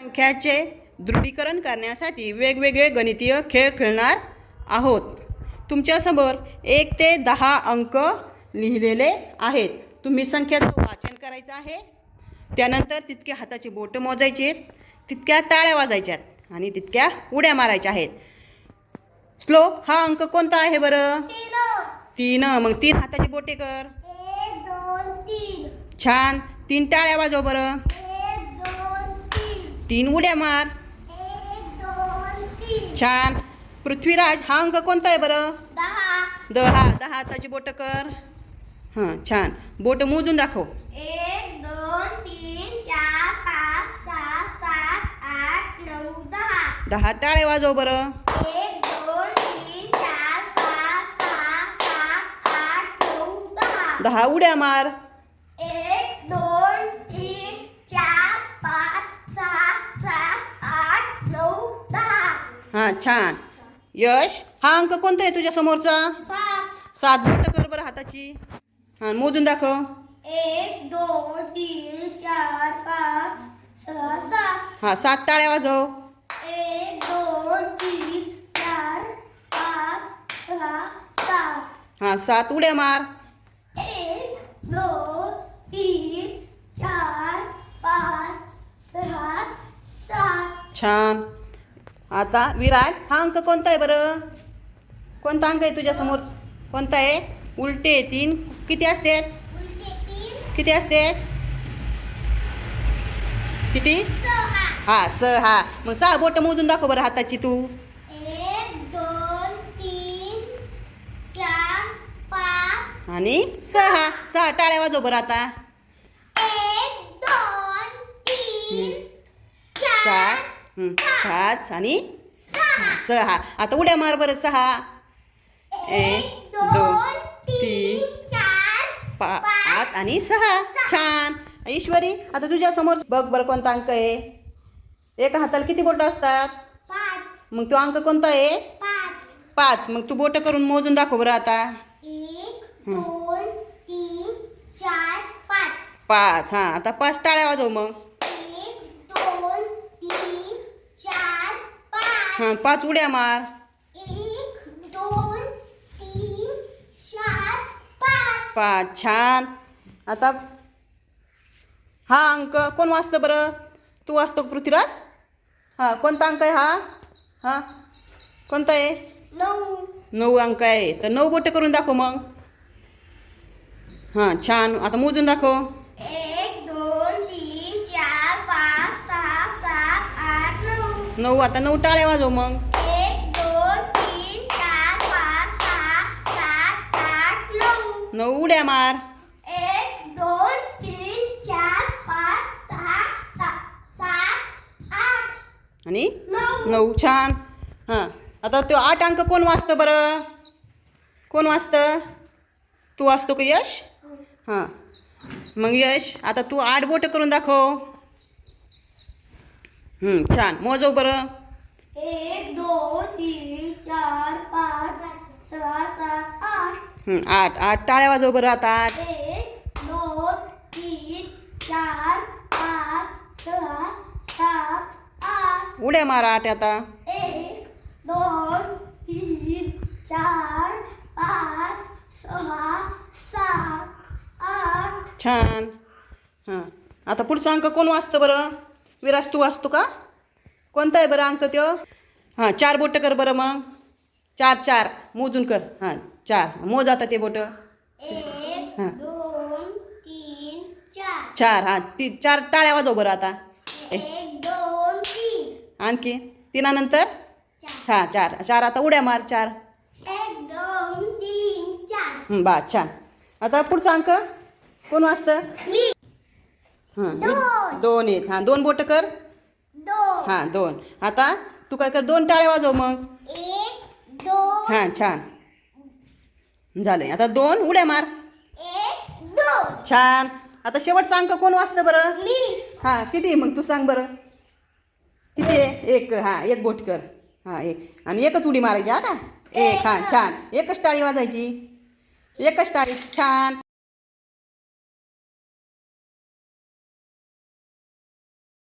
संख्याचे दृढीकरण करण्यासाठी वेगवेगळे गणितीय खेळ खेळणार आहोत. तुमच्यासमोर एक ते दहा अंक लिहिलेले आहेत. तुम्ही संख्याचं वाचन करायचं आहे. त्यानंतर तितके हाताची बोटं मोजायची तितक्या टाळ्या वाजायच्यात आणि तितक्या उड्या मारायच्या आहेत. श्लोक हा अंक कोणता आहे बरं? तीन. मग तीन हाताची बोटे कर. छान. तीन टाळ्या वाजव बरं. तीन उड्या मार. छान. पृथ्वीराज हा अंक कोणता आहे बरं? दहा. दहा दहा हाताची बोटं कर. हां छान. बोट मोजून दाखव. एक दोन तीन चार पाच सहा सात आठ नऊ दहा. दहा टाळे वाजव बरं. एक दोन तीन चार पाच सहा सात आठ नऊ दहा. दहा उड्या मार. हां छान. यश हा अंक कोणता आहे तुझ्या समोरचा? सात. सात बोटं कर बरं हाताची. हां मोजून दाखव. एक दोन तीन चार पाच सहा सात. हां सात टाळ्या वाजव. एक दोन तीन चार पाच सहा सात. हां सात उड्या मार. एक दोन तीन चार पाच सहा सात. छान. आता विराट हा अंक कोणता आहे बरं? कोणता अंक आहे तुझ्या समोर? कोणता आहे? उलटे तीन. किती तीन किती असते? किती? सहा हा स हा मग सहा बोट मोजून दाखव बरं हाताची तू. एक दोन तीन चार पाच. आणि सहा. सहा टाळ्या वाजव बरं आता एक दोन तीन चार चार हं, पाच आणि सहा. आता उड्या मार बरं सहा. एक दोन तीन चार पाच आणि सहा. छान. ईश्वरी आता तुझ्या समोर बघ बरं कोणता अंक आहे. एका हाताला किती बोटं असतात? पाच. मग तो अंक कोणता आहे? पाच. पाच. मग तू बोटं करून मोजून दाखव बरं आता. एक दोन तीन चार पाच. पाच. हां आता पाच टाळ्या वाजव मग एक दोन तीन चार पाच हां पाच उड्या मार. एक दोन तीन चार पाच. पाच छान. आता हा अंक कोण वाचतं बरं? तू वाचतो पृथ्वीराज? हां कोणता अंक आहे हा? हां कोणता आहे? नऊ. नऊ अंक आहे. तर नऊ बोटं करून दाखव मग. हां छान. आता मोजून दाखव. नऊ आता नऊ टाळ्या वाजव मग. नऊ. उड्या मार. एक दोन तीन चार पाच सहा सात आठ. आणि? नऊ. छान. हां. आता तो आठ अंक कोण वाचतं बरं? कोण वाचतं? तू वाचतो का यश? हां. मग यश आता तू आठ बोटं करून दाखव. हं, छान. मोजव बरं. एक दोन तीन चार पाच सहा सात आठ. आठ. आठ टाळ्या वाजव बरं आता आठ. एक दोन तीन चार पाच सहा सात आठ. उड्या मारा आठ आता. एक दोन तीन चार पाच सहा सात आठ. छान. हां. आता पुढचा अंक कोण वाचतं बरं? विराज तू वाचतो का? कोणता आहे बरं अंक त्यो हां चार बोटं कर बरं मग. चार चार. मोजून कर. हां चार. मोज आता ते बोटं. हां. चार. हां. ती चार टाळ्या वाजव बरं आता. आणखी? तिनानंतर? हां चार. चार आता उड्या मार चार. बा छान. आता पुढचा अंक? कोण वाचतं? हां दोन. आहेत हां दोन बोटं कर. दोन. हां दोन. आता तू काय कर दोन टाळ्या वाजव मग. एक दोन. हां छान. झालं आता दोन उड्या मार. एक दोन. छान. आता शेवटचा अंक कोण वाचतं बरं? मी. हां किती आहे मग तू सांग बरं. किती आहे? एक हां एक बोट कर. हां एक. आणि एकच उडी मारायची आता. एक हां छान. एकच टाळी वाजायची. एकच टाळी. छान.